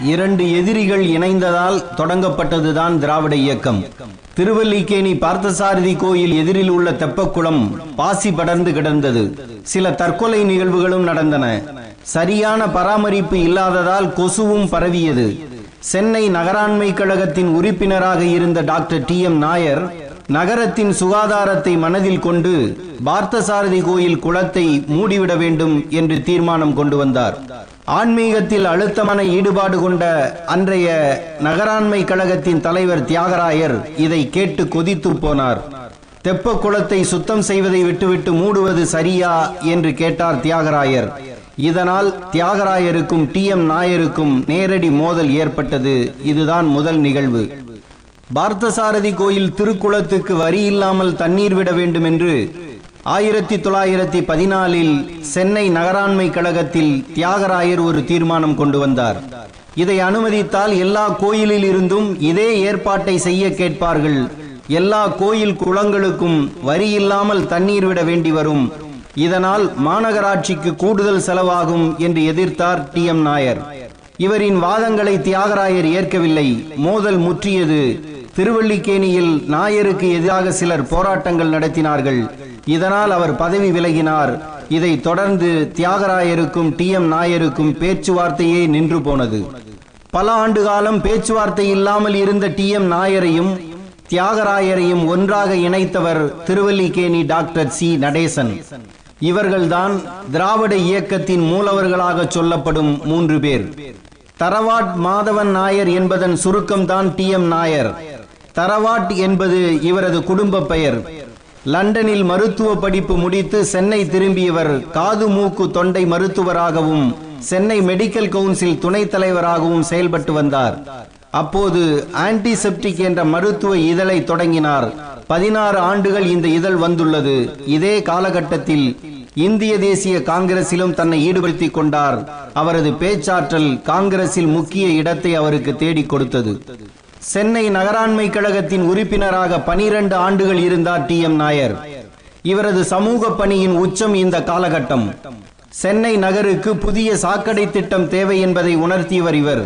இரண்டு எதிரிகள் இணைந்ததால் தொடங்கப்பட்டதுதான் திராவிட இயக்கம். திருவல்லிக்கேணி பார்த்தசாரதி கோயில் எதிரில் உள்ள தெப்பக்குளம் பாசி படர்ந்து கிடந்தது. சில தற்கொலை நிகழ்வுகளும் நடந்தன. சரியான பராமரிப்பு இல்லாததால் கொசுவும் பரவியது. சென்னை நகராண்மை கழகத்தின் உறுப்பினராக இருந்த டாக்டர் டி எம் நாயர் நகரத்தின் சுகாதாரத்தை மனதில் கொண்டு பார்த்தசாரதி கோயில் குளத்தை மூடிவிட வேண்டும் என்று தீர்மானம் கொண்டு வந்தார். ஆன்மீகத்தில் அழுத்தமான ஈடுபாடு கொண்ட அன்றைய நகராண்மை கழகத்தின் தலைவர் தியாகராயர் இதை கேட்டு கொதித்து போனார். தெப்ப குளத்தை சுத்தம் செய்வதை விட்டுவிட்டு மூடுவது சரியா என்று கேட்டார் தியாகராயர். இதனால் தியாகராயருக்கும் டி எம் நாயருக்கும் நேரடி மோதல் ஏற்பட்டது. இதுதான் முதல் நிகழ்வு. பார்த்தசாரதி கோயில் திருக்குளத்துக்கு வரி இல்லாமல் தண்ணீர் விட வேண்டும் என்று ஆயிரத்தி தொள்ளாயிரத்தி பதினாலில் சென்னை நகராண்மை கழகத்தில் தியாகராயர் ஒரு தீர்மானம் கொண்டு வந்தார். இதை அனுமதித்தால் எல்லா கோயிலில் இருந்தும் இதே ஏற்பாட்டை செய்ய கேட்பார்கள். எல்லா கோயில் குளங்களுக்கும் வரி இல்லாமல் தண்ணீர் விட வேண்டி வரும். இதனால் மாநகராட்சிக்கு கூடுதல் செலவாகும் என்று எதிர்த்தார் டி எம் நாயர். இவரின் வாதங்களை தியாகராயர் ஏற்கவில்லை. மோதல் முற்றியது. திருவள்ளிக்கேணியில் நாயருக்கு எதிராக சிலர் போராட்டங்கள் நடத்தினார்கள். இதனால் அவர் பதவி விலகினார். இதை தொடர்ந்து தியாகராயருக்கும் டி. எம். நாயருக்கும் பேச்சுவார்த்தையே நின்று போனது. பல ஆண்டு காலம் பேச்சுவார்த்தை இல்லாமல் இருந்த டி. எம். நாயரையும் தியாகராயரையும் ஒன்றாக இணைத்தவர் திருவல்லிக்கேணி டாக்டர் சி. நடேசன். இவர்கள்தான் திராவிட இயக்கத்தின் மூலவர்களாக சொல்லப்படும் மூன்று பேர். தரவாட் மாதவன் நாயர் என்பதன் சுருக்கம்தான் டி. எம். நாயர். தரவாட் என்பது இவரது குடும்ப பெயர். லண்டனில் மருத்துவ படிப்பு முடித்து சென்னை திரும்பியவர் காது மூக்கு தொண்டை மருத்துவராகவும் சென்னை மெடிக்கல் கவுன்சில் துணைத் தலைவராகவும் செயல்பட்டு வந்தார். அப்போது ஆன்டிசெப்டிக் என்ற மருத்துவ இதழை தொடங்கினார். பதினாறு ஆண்டுகள் இந்த இதழ் வந்துள்ளது. இதே காலகட்டத்தில் இந்திய தேசிய காங்கிரசிலும் தன்னை ஈடுபடுத்திக் கொண்டார். அவரது பேச்சாற்றல் காங்கிரசில் முக்கிய இடத்தை அவருக்கு தேடிக் கொடுத்தது. சென்னை நகராண்மை கழகத்தின் உறுப்பினராக பனிரெண்டு ஆண்டுகள் இருந்தார் டி எம் நாயர். இவரது சமூக பணியின் உச்சம் இந்த காலகட்டம். சென்னை நகருக்கு புதிய சாக்கடை திட்டம் தேவை என்பதை உணர்த்தியவர் இவர்.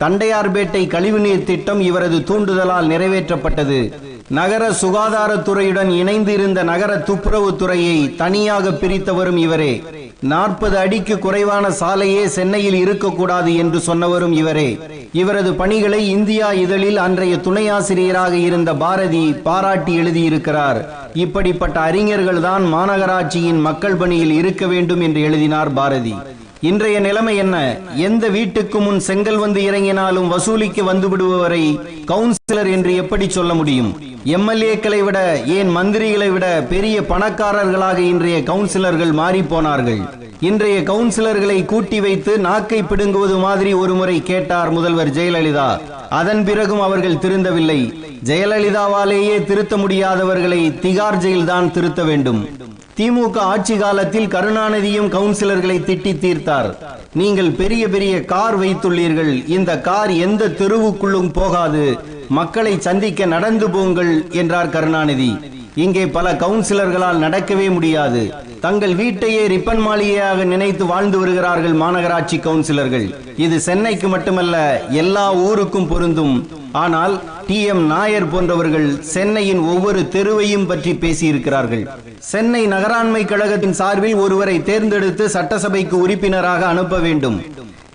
தண்டையார்பேட்டை கழிவுநீர் திட்டம் இவரது தூண்டுதலால் நிறைவேற்றப்பட்டது. நகர சுகாதாரத்துறையுடன் இணைந்து இருந்த நகர துப்புரவுத்துறையை தனியாக பிரித்தவரும் இவரே. நாற்பது அடிக்கு குறைவான சாலையே சென்னையில் இருக்கக்கூடாது என்று சொன்னவரும் இவரே. இவரது பணிகளை இந்தியா இதழில் அன்றைய துணை ஆசிரியராக இருந்த பாரதி பாராட்டி எழுதியிருக்கிறார். இப்படிப்பட்ட அறிஞர்கள் தான் மாநகராட்சியின் மக்கள் பணியில் இருக்க வேண்டும் என்று எழுதினார் பாரதி. இன்றைய நிலைமை என்ன? எந்த வீட்டுக்கு முன் செங்கல் வந்து இறங்கினாலும் வசூலிக்க வந்துவிடுபவரை கவுன்சிலர் என்று எப்படி சொல்ல முடியும்? எம்எல்ஏக்களை விட ஏன் மந்திரிகளை விட பெரிய பணக்காரர்களாக இன்றைய கவுன்சிலர்கள் மாறி போனார்கள் இன்றைய கவுன்சிலர்களை கூட்டி வைத்து நாக்கை பிடுங்குவது மாதிரி ஒருமுறை கேட்டார் முதல்வர் ஜெயலலிதா. அதன் பிறகும் அவர்கள் திருந்தவில்லை. ஜெயலலிதாவாலேயே திருத்த முடியாதவர்களை திகார் ஜெயில்தான் திருத்த வேண்டும். திமுக ஆட்சி காலத்தில் கருணாநிதியும் கவுன்சிலர்களை திட்டி தீர்த்தார். நீங்கள் பெரிய பெரிய கார் வைத்துள்ளீர்கள். இந்த கார் எந்த தெருவுக்குள்ளும் போகாது. மக்களை சந்திக்க நடந்து போங்கள் என்றார் கருணாநிதி. இங்கே பல கவுன்சிலர்களால் நடக்கவே முடியாது. தங்கள் வீட்டையே ரிப்பன் மாளிகையாக நினைத்து வாழ்ந்து வருகிறார்கள் மாநகராட்சி கவுன்சிலர்கள். இது சென்னைக்கு மட்டுமல்ல எல்லா ஊருக்கும் பொருந்தும். ஆனால் டி. எம். நாயர் போன்றவர்கள் சென்னையின் ஒவ்வொரு தெருவையும் பற்றி பேசியிருக்கிறார்கள். சென்னை நகராண்மை கழகத்தின் சார்பில் ஒருவரை தேர்ந்தெடுத்து சட்டசபைக்கு உறுப்பினராக அனுப்ப வேண்டும்.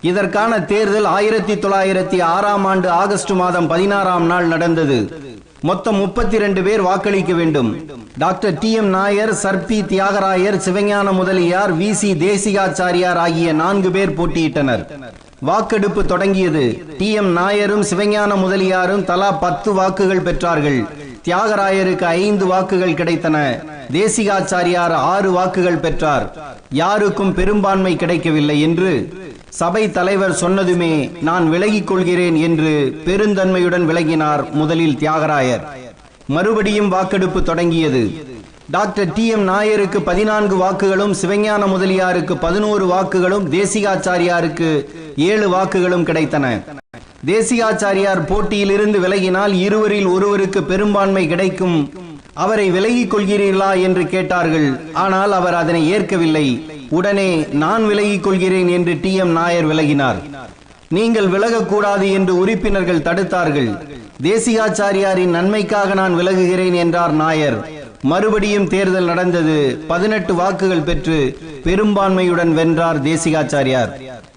இதற்கான தேர்தல் ஆயிரத்தி தொள்ளாயிரத்தி ஆறாம் ஆண்டு ஆகஸ்ட் மாதம் பதினாறாம் நாள் நடந்தது. மொத்தம் முப்பத்தி ரெண்டு பேர் வாக்களிக்க வேண்டும். Doctor T M Nair sir P Theagarayar Sivagnana Mudaliar V C Desikachariar ஆகிய நான்கு பேர் போட்டியிட்டனர். வாக்கெடுப்பு தொடங்கியது. டி எம் நாயரும் சிவஞான முதலியாரும் தலா பத்து வாக்குகள் பெற்றார்கள். தியாகராயருக்கு ஐந்து வாக்குகள் கிடைத்தன. தேசிகாச்சாரியார் ஆறு வாக்குகள் பெற்றார். யாருக்கும் பெரும்பான்மை கிடைக்கவில்லை என்று சபை தலைவர் சொன்னதுமே நான் விலகிக் கொள்கிறேன் என்று பெருந்தன்மையுடன் விலகினார் முதலில் தியாகராயர். மறுபடியும் வாக்கெடுப்பு தொடங்கியது. டாக்டர் டி எம் நாயருக்கு பதினான்கு வாக்குகளும் சிவஞான முதலியாருக்கு பதினோரு வாக்குகளும் தேசிகாச்சாரியாருக்கு ஏழு வாக்குகளும் கிடைத்தன. தேசிகாச்சாரியார் போட்டியிலிருந்து விலகினால் இருவரில் ஒருவருக்கு பெரும்பான்மை கிடைக்கும். அவரை விலகிக் கொள்கிறீர்களா என்று கேட்டார்கள். ஆனால் அவர் அதனை ஏற்கவில்லை. உடனே நான் விலகிக் கொள்கிறேன் என்று டி எம் நாயர் விலகினார். நீங்கள் விலகக்கூடாது என்று உறுப்பினர்கள் தடுத்தார்கள். தேசிகாச்சாரியாரின் நன்மைக்காக நான் விலகுகிறேன் என்றார் நாயர். மறுபடியும் தேர்தல் நடந்தது. பதினெட்டு வாக்குகள் பெற்று பெரும்பான்மையுடன் வென்றார் தேசிகாச்சாரியார்.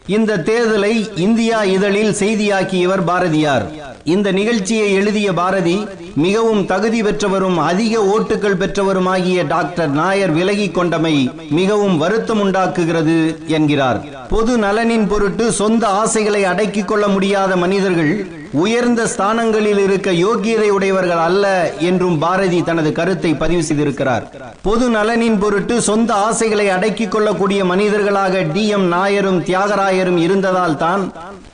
இந்த தேர்தலை இந்தியா இதழில் செய்தியாக்கியவர் பாரதியார். இந்த நிகழ்ச்சியை எழுதிய பாரதி மிகவும் தகுதி பெற்றவரும் அதிக ஓட்டுகள் பெற்றவருமாகிய டாக்டர் நாயர் விலகி கொண்டமை மிகவும் வருத்தம் உண்டாக்குகிறது என்கிறார். பொது நலனின் பொருட்டு சொந்த ஆசைகளை அடக்கிக் கொள்ள முடியாத மனிதர்கள் உயர்ந்த ஸ்தானங்களில் இருக்க யோக்கியதை உடையவர்கள் அல்ல என்றும் பாரதி தனது கருத்தை பதிவு செய்திருக்கிறார். பொது நலனின் பொருட்டு சொந்த ஆசைகளை அடக்கிக் கொள்ளக்கூடிய மனிதர்களாக டி எம் நாயரும் தியாகராயரும் இருந்ததால் தான்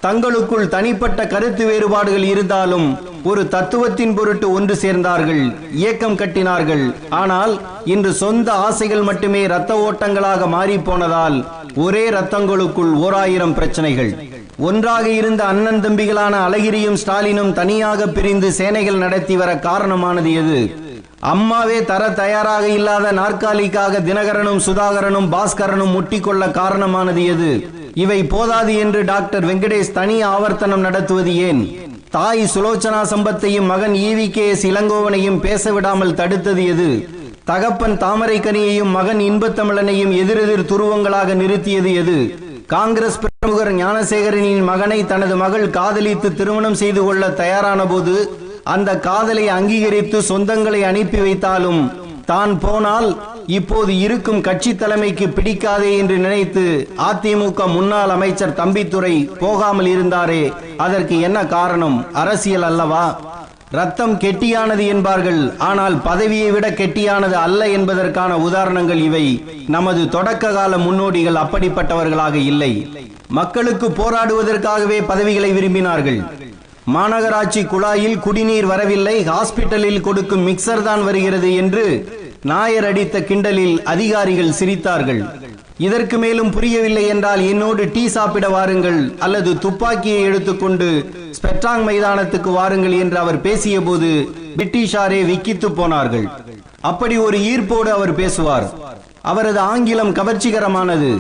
தங்களுக்குள் தனிப்பட்ட கருத்து வேறுபாடுகள் இருந்தாலும் ஒரு தத்துவத்தின் பொருட்டு ஒன்று சேர்ந்தார்கள் இயக்கம் கட்டினார்கள். ஆனால் இன்று சொந்த ஆசைகள் மட்டுமே இரத்த ஓட்டங்களாக மாறி போனதால் ஒரே ரத்தங்களுக்குள் ஓர் ஆயிரம் பிரச்சனைகள். ஒன்றாக இருந்த அண்ணன் தம்பிகளான அழகிரியும் ஸ்டாலினும் தனியாக பிரிந்து சேனைகள் நடத்தி வர காரணமானது எது? அம்மாவே தர தயாராக இல்லாத நாற்காலிக்காக தினகரனும் சுதாகரனும் பாஸ்கரனும் முட்டிக்கொள்ள காரணமானது எது? இவை போதாது என்று டாக்டர் வெங்கடேஷ் தனி ஆவர்த்தனம் நடத்துவது ஏன்? தாய் சுலோச்சனா சம்பத்தையும் மகன் ஈவி கே எஸ் இளங்கோவனையும் பேச விடாமல் தடுத்தது எது? தகப்பன் தாமரைக்கனியையும் மகன் இன்பத்தமிழனையும் எதிரெதிர் துருவங்களாக நிறுத்தியது எது? காங்கிரஸ் பிரமுகர் ஞானசேகரனின் மகனை தனது மகள் காதலித்து திருமணம் செய்து கொள்ள தயாரான போது அந்த காதலை அங்கீகரித்து சொந்தங்களை அனுப்பி வைத்தாலும் தான் போனால் இப்போது இருக்கும் கட்சி தலைமைக்கு பிடிக்காதே என்று நினைத்து அதிமுக முன்னாள் அமைச்சர் தம்பித்துறை போகாமல் இருந்தாரே அதற்கு என்ன காரணம்? அரசியல் அல்லவா? ரத்தம் கெட்டியானது என்பார்கள். ஆனால் பதவியை விட கெட்டியானது அல்ல என்பதற்கான உதாரணங்கள் இவை. நமது தொடக்க கால முன்னோடிகள் அப்படிப்பட்டவர்களாக இல்லை. மக்களுக்கு போராடுவதற்காகவே பதவிகளை விரும்பினார்கள். மாநகராட்சி குழாயில் குடிநீர் வரவில்லை. ஹாஸ்பிட்டலில் கொடுக்கும் மிக்சர் தான் வருகிறது என்று நாயர் அடித்த கிண்டலில் அதிகாரிகள் சிரித்தார்கள். இதற்கு மேலும் புரியவில்லை என்றால் என்னோடு டீ சாப்பிட வாருங்கள் அல்லது துப்பாக்கியை எடுத்துக்கொண்டு ஸ்பெட்ராங் மைதானத்துக்கு வாருங்கள் என்று அவர் பேசிய போது பிரிட்டிஷாரே விக்கித்து போனார்கள். அப்படி ஒரு ஈர்ப்போடு அவர் பேசுவார். அவரது ஆங்கிலம் கவர்ச்சிகரமானது.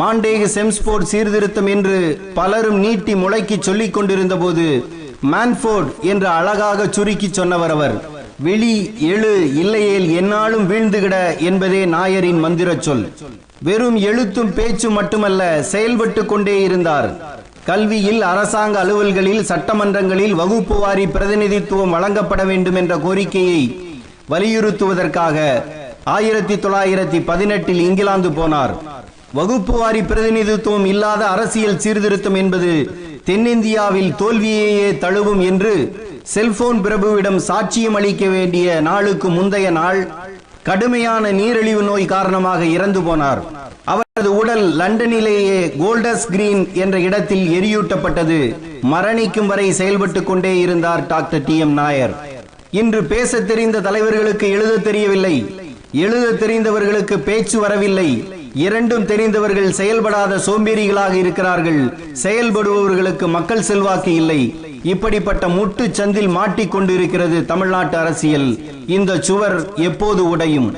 மாண்டேக செம்ஸ்போர்ட் சீர்திருத்தம் என்று பலரும் நீட்டி முளைக்கி சொல்லிக் கொண்டிருந்த போது மான்ஃபோர்ட் என்று அழகாக சுருக்கி சொன்னவர் அவர் வெளி எழு இல்லையேல் என்னாலும் வீழ்ந்துகிட என்பதே நாயரின் மந்திர சொல். வெறும் எழுத்தும் பேச்சும் மட்டுமல்ல செயல்பட்டு கொண்டே இருந்தார். கல்வியில் அரசாங்க அலுவல்களில் சட்டமன்றங்களில் வகுப்பு வாரி பிரதிநிதித்துவம் வழங்கப்பட வேண்டும் என்ற கோரிக்கையை வலியுறுத்துவதற்காக ஆயிரத்தி தொள்ளாயிரத்தி பதினெட்டில் இங்கிலாந்து போனார். வகுப்பு வாரி பிரதிநிதித்துவம் இல்லாத அரசியல் சீர்திருத்தம் என்பது தென்னிந்தியாவில் தோல்வியையே தழுவும் என்று செல்போன் பிரபுவிடம் சாட்சியம் அளிக்க வேண்டிய நாளுக்கு முந்தைய நாள் கடுமையான நீரிழிவு நோய் காரணமாக இறந்து போனார். அவரது உடல் லண்டனிலேயே கோல்டஸ் கிரீன் என்ற இடத்தில் எரியூட்டப்பட்டது. மரணிக்கும் வரை செயல்பட்டு கொண்டே இருந்தார் டாக்டர் டி எம் நாயர். இன்று பேச தெரிந்த தலைவர்களுக்கு எழுத தெரியவில்லை. எழுத தெரிந்தவர்களுக்கு பேச்சு வரவில்லை. இரண்டும் தெரிந்தவர்கள் செயல்படாத சோம்பேறிகளாக இருக்கிறார்கள். செயல்படுபவர்களுக்கு மக்கள் செல்வாக்கு இல்லை. இப்படிப்பட்ட முட்டு சந்தில் மாட்டிக்கொண்டிருக்கிறது தமிழ்நாட்டு அரசியல். இந்த சுவர் எப்போது உடையும்?